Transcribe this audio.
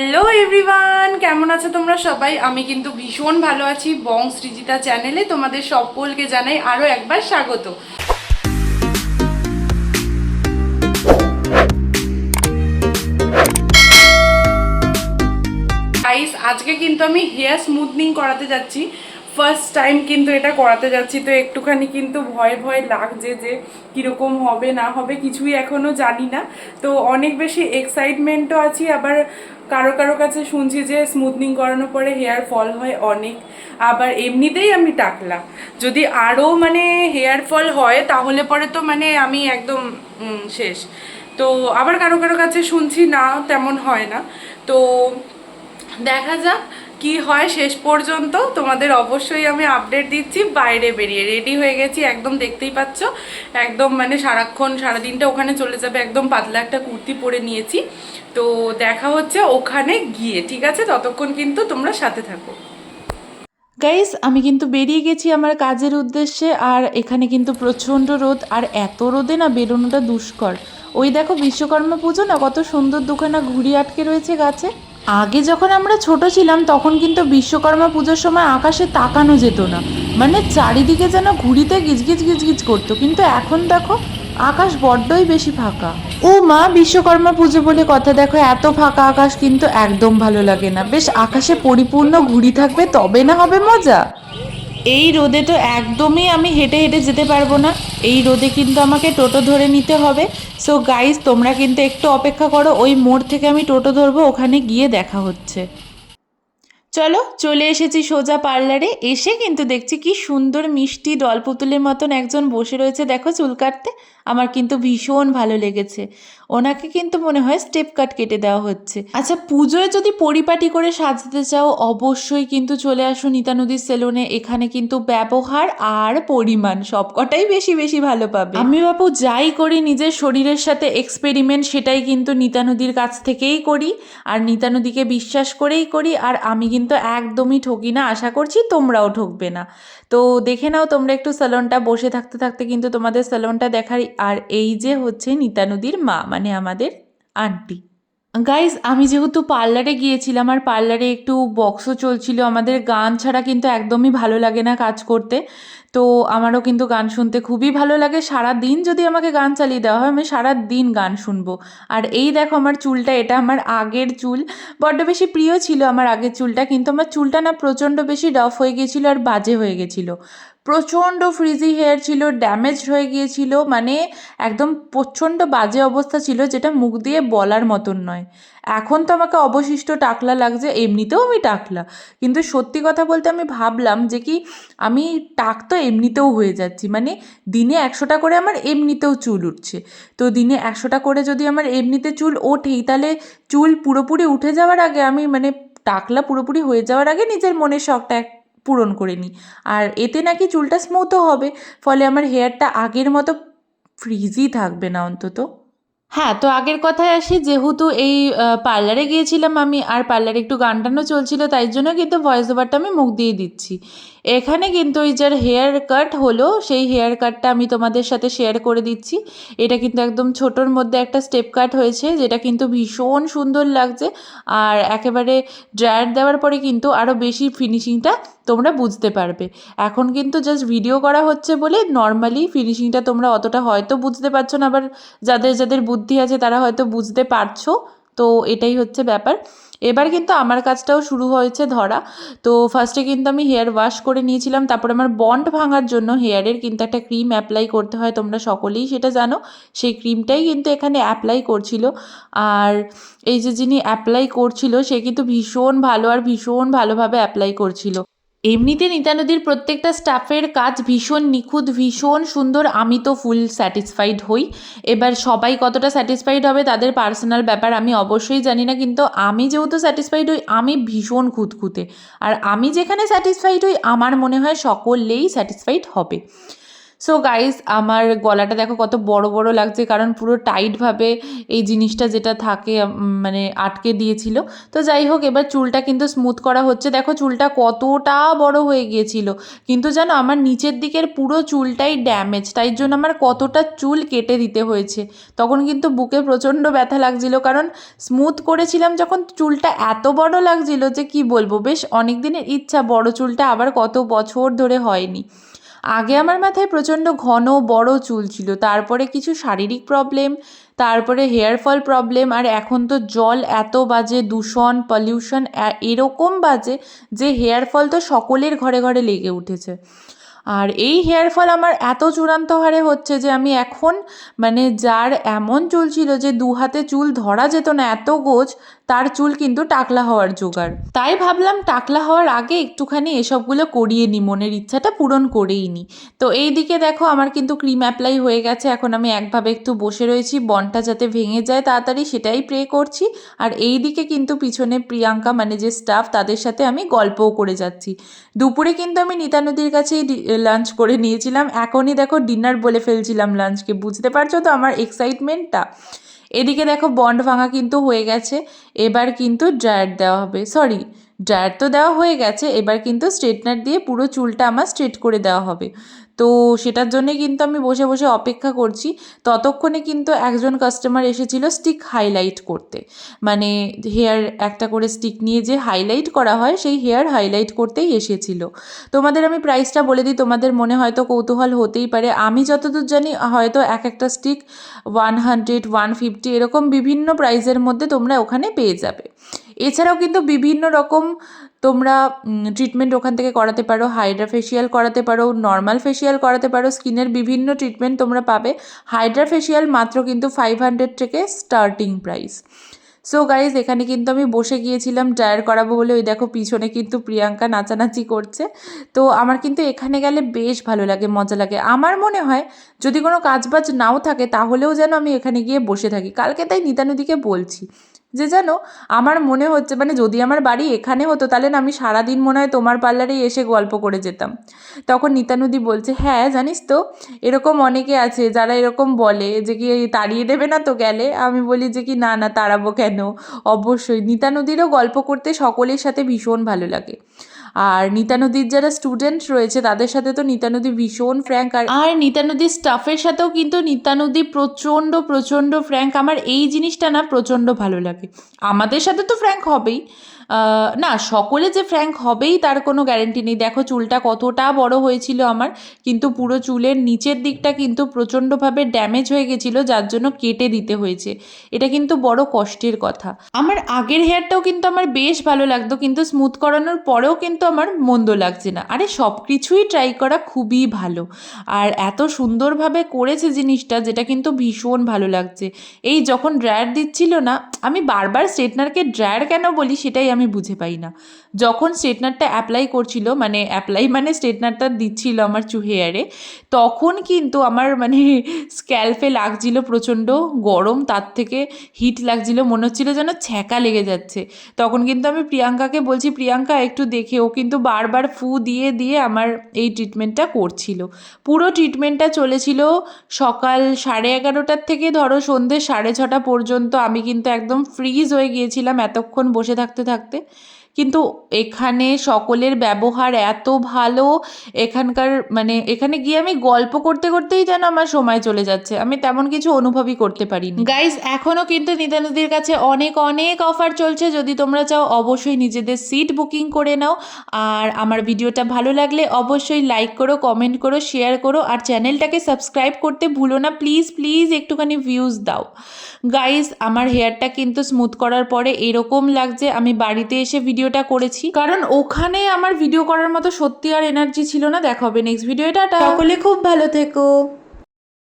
Hello everyone কেমন আছো তোমরা সবাই? আমি কিন্তু ভীষণ ভালো আছি বং সৃজিতা চ্যানেলে। তোমাদের সকলকে জানাই আরও একবার স্বাগত। আজকে কিন্তু আমি হেয়ার স্মুথনিং করাতে যাচ্ছি। ফার্স্ট টাইম কিন্তু এটা করাতে যাচ্ছি, তো একটুখানি কিন্তু ভয় ভয় লাগছে যে কীরকম হবে, না হবে, কিছুই এখনও জানি না। তো অনেক বেশি এক্সাইটমেন্টও আছি, আবার কারও কারও কাছে শুনছি যে স্মুথনিং করানোর পরে হেয়ার ফল হয় অনেক। আবার এমনিতেই আমি টাকলা। যদি আরও মানে হেয়ার ফল হয়, তাহলে পরে তো মানে আমি একদম শেষ। তো আবার কারও কারও কাছে শুনছি, না, তেমন হয় না। তো দেখা যাক কি হয় শেষ পর্যন্ত তোমাদের অবশ্যই আমি আপডেট দিচ্ছি, বাইরে বেরিয়ে রেডি হয়ে গেছি, একদম দেখতেই পাচ্ছ, একদম মানে সারাক্ষণ, সারাদিনটা ওখানে চলে যাবে, একদম পাতলা একটা কুর্তি পরে নিয়েছি। তো দেখা হচ্ছে ওখানে গিয়ে, ঠিক আছে? ততক্ষণ কিন্তু তোমরা সাথে থাকো। গাইস আমি কিন্তু বেরিয়ে গেছি আমার কাজের উদ্দেশ্যে, আর এখানে কিন্তু প্রচণ্ড রোদ, আর এত রোদে না বেরোনোটা দুষ্কর। ওই দেখো বিশ্বকর্মা পুজো না, কত সুন্দর দুখানা ঘুড়ি আটকে রয়েছে গাছে। আগে যখন আমরা ছোট ছিলাম, তখন কিন্তু বিশ্বকর্মা পুজোর সময় আকাশে তাকানো যেত না। মানে চারিদিকে যেন ঘুড়িতে গিজগিজ গিজগিজ করতো। কিন্তু এখন দেখো, আকাশ বড্ডই বেশি ফাঁকা। ও মা, বিশ্বকর্মা পুজো বলে কথা দেখো, এত ফাঁকা আকাশ কিন্তু একদম ভালো লাগে না। বেশ আকাশে পরিপূর্ণ ঘুড়ি থাকবে, তবে না হবে মজা। এই রোদে তো একদমই আমি হেঁটে হেঁটে যেতে পারব না। এই রোদে কিন্তু আমাকে টোটো ধরে নিতে হবে। সো গাইজ তোমরা কিন্তু একটু অপেক্ষা করো, ওই মোড় থেকে আমি টোটো ধরবো, ওখানে গিয়ে দেখা হচ্ছে। চলো, চলে এসেছি সোজা পার্লারে। এসে কিন্তু দেখছি কি সুন্দর মিষ্টি দলপুতুলের মতন একজন বসে রয়েছে, দেখো চুল কাটতে। আমার কিন্তু ভীষণ ভালো লেগেছে। ওনাকে কিন্তু মনে হয় স্টেপ কাট কেটে দেওয়া হচ্ছে। আচ্ছা পুজোয় যদি পরিপাটি করে সাজতে চাও, অবশ্যই কিন্তু চলে আসো নিতা নদীর সেলুনে এখানে কিন্তু ব্যবহার আর পরিমাণ সবকটাই বেশি বেশি ভালো পাবে। আমি বাবু যাই করি, নিজের শরীরের সাথে এক্সপেরিমেন্ট সেটাই কিন্তু নিতা নদীর কাছ থেকেই করি। আর নিতা নদীকে বিশ্বাস করেই করি। আর আমি কিন্তু একদমই ঠকি না। আশা করছি তোমরাও ঠকবে না। তো দেখে নাও তোমরা একটু স্যালনটা বসে থাকতে থাকতে কিন্তু তোমাদের স্যালনটা দেখার আর এই যে হচ্ছে নিতা নদীর মা মানে আমাদের আন্টি। গাইজ আমি যেহেতু পার্লারে গিয়েছিলাম, আর পার্লারে একটু বক্সও চলছিল, আমাদের গান ছাড়া কিন্তু একদমই ভালো লাগে না কাজ করতে। তো আমারও কিন্তু গান শুনতে খুবই ভালো লাগে। সারা দিন যদি আমাকে গান চালিয়ে দেওয়া হয়, আমি সারা দিন গান শুনব। আর এই দেখো আমার চুলটা, এটা আমার আগের চুল। বড্ড বেশি প্রিয় ছিল আমার আগের চুলটা, কিন্তু আমার চুলটা না প্রচণ্ড বেশি রাফ হয়ে গিয়েছিল আর বাজে হয়ে গেছিল প্রচণ্ড ফ্রিজি হেয়ার ছিল ড্যামেজড হয়ে গিয়েছিল মানে একদম প্রচণ্ড বাজে অবস্থা ছিল, যেটা মুখ দিয়ে বলার মতন নয়। এখন তো আমাকে অবশিষ্ট টাকলা লাগছে, এমনিতেও আমি টাকলা। কিন্তু সত্যি কথা বলতে আমি ভাবলাম যে কি, আমি টাক তো এমনিতেও হয়ে যাচ্ছি মানে দিনে একশোটা করে আমার এমনিতেও চুল উঠছে। তো দিনে একশোটা করে যদি আমার এমনিতে চুল ওঠেই, তাহলে চুল পুরোপুরি উঠে যাওয়ার আগে আমি মানে টাকলা পুরোপুরি হয়ে যাওয়ার আগে নিজের মনের শখটা পূরণ করে নিই আর এতে নাকি চুলটা স্মুথও হবে, ফলে আমার হেয়ারটা আগের মতো ফ্রিজি থাকবে না অন্তত। হ্যাঁ তো আগের কথায় আসি, যেহেতু এই পার্লারে গিয়েছিলাম আমি, আর পার্লারে একটু গান টানও চলছিল, তাই জন্য কিন্তু ভয়েস ওভারটা আমি মুখ দিয়ে দিচ্ছি। এখানে কিন্তু ওই যার হেয়ার কাট হলো, সেই হেয়ার কাটটা আমি তোমাদের সাথে শেয়ার করে দিচ্ছি। এটা কিন্তু একদম ছোটোর মধ্যে একটা স্টেপ কাট হয়েছে, যেটা কিন্তু ভীষণ সুন্দর লাগছে। আর একেবারে ড্রায়ার দেওয়ার পরে কিন্তু আরও বেশি ফিনিশিংটা তোমরা বুঝতে পারবে। এখন কিন্তু জাস্ট ভিডিও করা হচ্ছে বলে নর্মালি ফিনিশিংটা তোমরা অতটা হয়তো বুঝতে পারছ না, আবার যাদের যাদের বুদ্ধি আছে তারা হয়তো বুঝতে পারছ। তো এটাই হচ্ছে ব্যাপার। এবার কিন্তু আমার কাজটাও শুরু হয়েছে ধরা। তো ফার্স্টে কিন্তু আমি হেয়ার ওয়াশ করে নিয়েছিলাম, তারপরে আমার বন্ড ভাঙার জন্য হেয়ারের কিন্তু একটা ক্রিম অ্যাপ্লাই করতে হয় তোমরা সকলেই সেটা জানো। সেই ক্রিমটাই কিন্তু এখানে অ্যাপ্লাই করছিল। আর এই যে যিনি অ্যাপ্লাই করছিল, সে কিন্তু ভীষণ ভালো আর ভীষণ ভালোভাবে অ্যাপ্লাই করছিল। এমনিতে নিতা নদীর প্রত্যেকটা স্টাফের কাজ ভীষণ নিখুঁত, ভীষণ সুন্দর। আমি তো ফুল স্যাটিসফাইড হই। এবার সবাই কতটা স্যাটিসফাইড হবে তাদের পার্সোনাল ব্যাপার আমি অবশ্যই জানি না, কিন্তু আমি যেহেতু স্যাটিসফাইড হই, আমি ভীষণ খুঁতখুঁতে। আর আমি যেখানে স্যাটিসফাইড হই, আমার মনে হয় সকলেই স্যাটিসফাইড হবে। সো গাইস আমার গলাটা দেখো কত বড় বড় লাগছে, কারণ পুরো টাইটভাবে এই জিনিসটা যেটা থাকে মানে আটকে দিয়েছিল। তো যাই হোক, এবার চুলটা কিন্তু স্মুথ করা হচ্ছে। দেখো চুলটা কতটা বড় হয়ে গিয়েছিল। কিন্তু জানো, আমার নিচের দিকের পুরো চুলটাই ড্যামেজ তাই জন্য আমার কতটা চুল কেটে দিতে হয়েছে। তখন কিন্তু বুকে প্রচণ্ড ব্যথা লাগছিল, কারণ স্মুথ করেছিলাম যখন চুলটা এত বড় লাগছিল যে কি বলব, বেশ অনেক দিনের ইচ্ছা, বড় চুলটা আবার কত বছর ধরে হয়নি। আগে আমার মাথায় প্রচণ্ড ঘন, বড় চুল ছিল। তারপরে কিছু শারীরিক প্রবলেম তারপরে হেয়ার ফল প্রবলেম আর এখন তো জল এত বাজে, দূষণ পলিউশন এরকম বাজে যে হেয়ার ফল তো সকলের ঘরে ঘরে লেগে উঠেছে। আর এই হেয়ার ফল আমার এত চূড়ান্ত হারে হচ্ছে যে আমি এখন মানে যার এমন চুল ছিল যে দু হাতে চুল ধরা যেত না, এত গোজ তার চুল কিন্তু টাকলা হওয়ার জোগাড়। তাই ভাবলাম টাকলা হওয়ার আগে একটুখানি এসবগুলো করিয়ে নিই মনের ইচ্ছাটা পূরণ করেই নিই তো এই দিকে দেখো আমার কিন্তু ক্রিম অ্যাপ্লাই হয়ে গেছে, এখন আমি একভাবে একটু বসে রয়েছি, বনটা যাতে ভেঙে যায় তাড়াতাড়ি সেটাই প্রে করছি। আর এই দিকে কিন্তু পিছনে প্রিয়াঙ্কা মানে যে স্টাফ তাদের সাথে আমি গল্পও করে যাচ্ছি। দুপুরে কিন্তু আমি নিতা নদীর কাছেই লাঞ্চ করে নিয়েছিলাম। এখনই দেখো ডিনার বলে ফেলছিলাম লাঞ্চকে বুঝতে পারছ তো আমার এক্সাইটমেন্টটা এদিকে দেখো বন্ড ভাঙা কিন্তু হয়ে গেছে, এবার কিন্তু ড্রায়ার দেওয়া হবে। সরি ড্রায়ার তো দেওয়া হয়ে গেছে, এবার কিন্তু স্ট্রেটনার দিয়ে পুরো চুলটা আমার স্ট্রেট করে দেওয়া হবে। তো সেটার জন্যে কিন্তু আমি বসে বসে অপেক্ষা করছি। ততক্ষণে কিন্তু একজন কাস্টমার এসেছিল স্টিক হাইলাইট করতে। মানে হেয়ার একটা করে স্টিক নিয়ে যে হাইলাইট করা হয়, সেই হেয়ার হাইলাইট করতেই এসেছিল। তোমাদের আমি প্রাইসটা বলে দিই, তোমাদের মনে হয়তো কৌতূহল হতেই পারে। আমি যতদূর জানি, হয়তো এক একটা stick one hundred one fifty এরকম বিভিন্ন প্রাইসের মধ্যে তোমরা ওখানে পেয়ে যাবে। এছাড়াও কিন্তু বিভিন্ন রকম তোমরা ট্রিটমেন্ট ওখান থেকে করাতে পারো হাইড্রা ফেশিয়াল করাতে পারো নর্মাল ফেশিয়াল করাতে পারো স্কিনের বিভিন্ন ট্রিটমেন্ট তোমরা পাবে। হাইড্রা ফেশিয়াল মাত্র কিন্তু ফাইভ হান্ড্রেড থেকে স্টার্টিং প্রাইস সো গাইজ এখানে কিন্তু আমি বসে গিয়েছিলাম ড্রায়ার করাবো বলে। ওই দেখো, পিছনে কিন্তু প্রিয়াঙ্কা নাচানাচি করছে। তো, আমার কিন্তু এখানে গেলে বেশ ভালো লাগে, মজা লাগে। আমার মনে হয়, যদি কোনো কাজবাজ নাও থাকে, তাহলেও যেন আমি এখানে গিয়ে বসে থাকি। কালকে তাই নিতানদিকে বলছি। যে জানো, আমার মনে হচ্ছে মানে যদি আমার বাড়ি এখানে হতো, তাহলে না আমি সারাদিন মনে হয় তোমার পার্লারেই এসে গল্প করে যেতাম। তখন নিতানুদি বলছে হ্যাঁ জানিস তো, এরকম অনেকে আছে, যারা এরকম বলে যে কি তাড়িয়ে দেবে না তো গেলে? আমি বলি যে কি, না না, তাড়াবো কেন? অবশ্যই, নিতানুদিরও গল্প করতে সকলের সাথে ভীষণ ভালো লাগে। আর নিতানদীর যারা স্টুডেন্ট রয়েছে, তাদের সাথে তো নিতানদী ভীষণ ফ্র্যাঙ্ক আর আর নিতানদীর স্টাফের সাথেও কিন্তু নিতানদী প্রচণ্ড প্রচণ্ড ফ্র্যাঙ্ক আমার এই জিনিসটা না প্রচণ্ড ভালো লাগে। আমাদের সাথে তো ফ্র্যাঙ্ক হবেই। না, সকলে যে ফ্র্যাঙ্ক হবেই তার কোনো গ্যারেন্টি নেই। দেখো, চুলটা কতটা বড় হয়েছিল আমার, কিন্তু পুরো চুলের নিচের দিকটা কিন্তু প্রচণ্ডভাবে ড্যামেজ হয়ে গেছিল, যার জন্য কেটে দিতে হয়েছে। এটা কিন্তু বড় কষ্টের কথা। আমার আগের হেয়ারটাও কিন্তু আমার বেশ ভালো লাগতো, কিন্তু স্মুথ করানোর পরেও কিন্তু আমার মন্দ লাগছে না। আরে সব কিছুই ট্রাই করা খুবই ভালো। আর এত সুন্দরভাবে করেছে জিনিসটা, যেটা কিন্তু ভীষণ ভালো লাগছে। এই যখন ড্রায়ার দিচ্ছিল না, আমি বারবার স্ট্রেটনারকে ড্রায়ার কেন বলি সেটাই আমি বুঝে পাই না। যখন স্ট্রেটনারটা অ্যাপ্লাই করছিল মানে অ্যাপ্লাই মানে স্ট্রেটনারটা দিচ্ছিল আমার চু হেয়ারে তখন কিন্তু আমার মানে স্ক্যাল্পে লাগছিল প্রচণ্ড গরম, তার থেকে হিট লাগছিল। মনে হচ্ছিল যেন ছ্যাঁকা লেগে যাচ্ছে। তখন কিন্তু আমি প্রিয়াঙ্কাকে বলছি, প্রিয়াঙ্কা, একটু দেখে কিন্তু বারবার ফু দিয়ে দিয়ে আমার এই ট্রিটমেন্টটা করছিল। পুরো ট্রিটমেন্টটা চলেছিল সকাল সাড়ে এগারোটার থেকে ধরো সন্ধ্যে সাড়ে ছটা পর্যন্ত আমি কিন্তু একদম ফ্রিজ হয়ে গিয়েছিলাম এতক্ষণ বসে থাকতে থাকতে। কিন্তু এখানে সকলের ব্যবহার এত ভালো, এখানকার মানে এখানে গিয়ে আমি গল্প করতে করতেই যেন আমার সময় চলে যাচ্ছে। আমি তেমন কিছু অনুভবই করতে পারিনি। গাইজ এখনও কিন্তু নিতানদির কাছে অনেক অনেক অফার চলছে। যদি তোমরা চাও, অবশ্যই নিজেদের সিট বুকিং করে নাও। আর আমার ভিডিওটা ভালো লাগলে অবশ্যই লাইক করো কমেন্ট করো শেয়ার করো। আর চ্যানেলটাকে সাবস্ক্রাইব করতে ভুলো না। প্লিজ প্লিজ একটুখানি ভিউজ দাও। গাইজ আমার হেয়ারটা কিন্তু স্মুথ করার পরে এরকম লাগছে, আমি বাড়িতে এসে ভিডিওটা করেছি। কারণ ওখানে আমার ভিডিও করার মতো সত্যি আর এনার্জি ছিল না। দেখা হবে নেক্সট ভিডিওটা সকলে খুব ভালো থেকো।